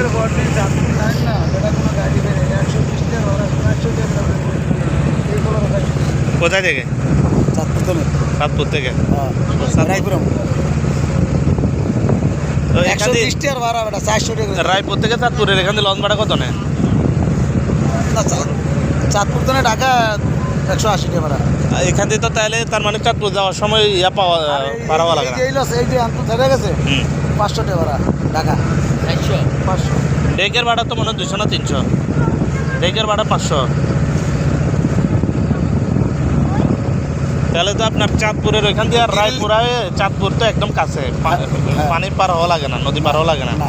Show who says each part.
Speaker 1: বিশের বর্ণে
Speaker 2: যাত্রী লাইন না
Speaker 1: সেটা কোনো
Speaker 2: গাড়ি
Speaker 1: বেরোয়
Speaker 2: একশো
Speaker 1: বিশটের ওরা
Speaker 2: একশো
Speaker 1: দেড়টা এইগুলো
Speaker 2: কথা কোথায় থেকে? সাতপুর থেকে। হ্যাঁ,
Speaker 1: রায়পুর থেকে চাঁদপুরের এখান থেকে লঞ্চ ভাড়া কত
Speaker 2: না চাঁদপুর তো না ঢাকা একশো আশি টাকা ভাড়া
Speaker 1: এখান থেকে তো তাহলে তার মানে চাঁদপুর যাওয়ার সময় ইয়া পাওয়া
Speaker 2: এই-
Speaker 1: লাগে
Speaker 2: এই এইলো, এই যে আন্তর ছেড়ে গেছে পাঁচশো টাকা ভাড়া ঢাকা পাঁচশো।
Speaker 1: ডেকের ভাড়া তো মনে হয় দুশো না তিনশো। ডেকের ভাড়া পাঁচশো। তাহলে তো আপনার চাঁদপুরের ওইখান দিয়ে আর রায়পুরায় চাঁদপুর তো একদম কাছে।
Speaker 2: হ্যাঁ।
Speaker 1: পানি পার হওয়া লাগে না নদী পার হওয়া লাগে না।
Speaker 2: না।